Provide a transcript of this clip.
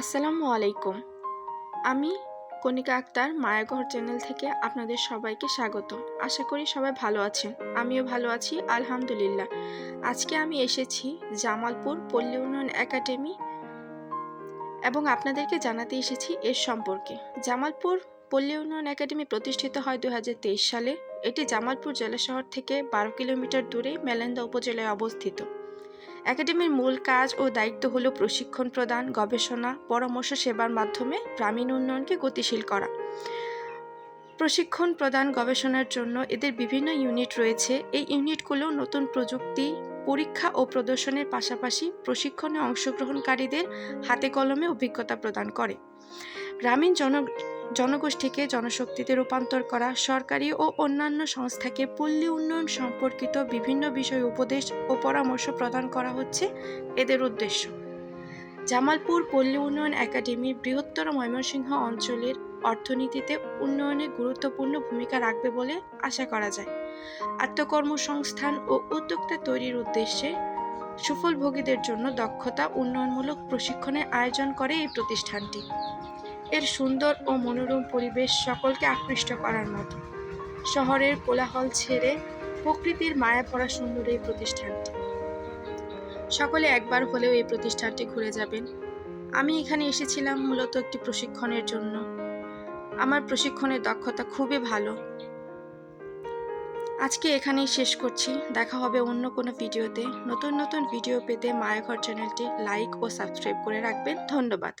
আসসালামু আলাইকুম। আমি কণিকা আক্তার মায়াঘর চ্যানেল থেকে আপনাদের সবাইকে স্বাগত। আশা করি সবাই ভালো আছেন। আমিও ভালো আছি, আলহামদুলিল্লাহ। আজকে আমি এসেছি জামালপুর পল্লী উন্নয়ন একাডেমি এবং আপনাদেরকে জানাতে এসেছি এর সম্পর্কে। জামালপুর পল্লী উন্নয়ন একাডেমি প্রতিষ্ঠিত হয় দু হাজার তেইশ সালে। এটি জামালপুর জেলা শহর থেকে বারো কিলোমিটার দূরে মেলেন্দা উপজেলায় অবস্থিত। একাডেমির মূল কাজ ও দায়িত্ব হল প্রশিক্ষণ প্রদান, গবেষণা, পরামর্শ সেবার মাধ্যমে গ্রামীণ উন্নয়নকে গতিশীল করা। প্রশিক্ষণ প্রদান গবেষণার জন্য এদের বিভিন্ন ইউনিট রয়েছে। এই ইউনিটগুলো নতুন প্রযুক্তি, পরীক্ষা ও প্রদর্শনের পাশাপাশি প্রশিক্ষণে অংশগ্রহণকারীদের হাতে কলমে অভিজ্ঞতা প্রদান করে। গ্রামীণ জন জনগোষ্ঠীকে জনশক্তিতে রূপান্তর করা, সরকারি ও অন্যান্য সংস্থাকে পল্লী উন্নয়ন সম্পর্কিত বিভিন্ন বিষয় উপদেশ ও পরামর্শ প্রদান করা হচ্ছে এদের উদ্দেশ্য। জামালপুর পল্লী উন্নয়ন একাডেমি বৃহত্তর ময়মনসিংহ অঞ্চলের অর্থনীতিতে উন্নয়নে গুরুত্বপূর্ণ ভূমিকা রাখবে বলে আশা করা যায়। আত্মকর্মসংস্থান ও উদ্যোক্তা তৈরির উদ্দেশ্যে সুফলভোগীদের জন্য দক্ষতা উন্নয়নমূলক প্রশিক্ষণের আয়োজন করে এই প্রতিষ্ঠানটি। এর সুন্দর ও মনোরম পরিবেশ সকলকে আকৃষ্ট করার মতো। শহরের কোলাহল ছেড়ে প্রকৃতির মায়া পড়া সুন্দর এই প্রতিষ্ঠানটি। সকলে একবার হলেও এই প্রতিষ্ঠানটি ঘুরে যাবেন। আমি এখানে এসেছিলাম মূলত একটি প্রশিক্ষণের জন্য। আমার প্রশিক্ষণের দক্ষতা খুবই ভালো। আজকে এখানেই শেষ করছি। দেখা হবে অন্য কোনো ভিডিওতে। নতুন নতুন ভিডিও পেতে মায়াঘর চ্যানেলটি লাইক ও সাবস্ক্রাইব করে রাখবেন। ধন্যবাদ।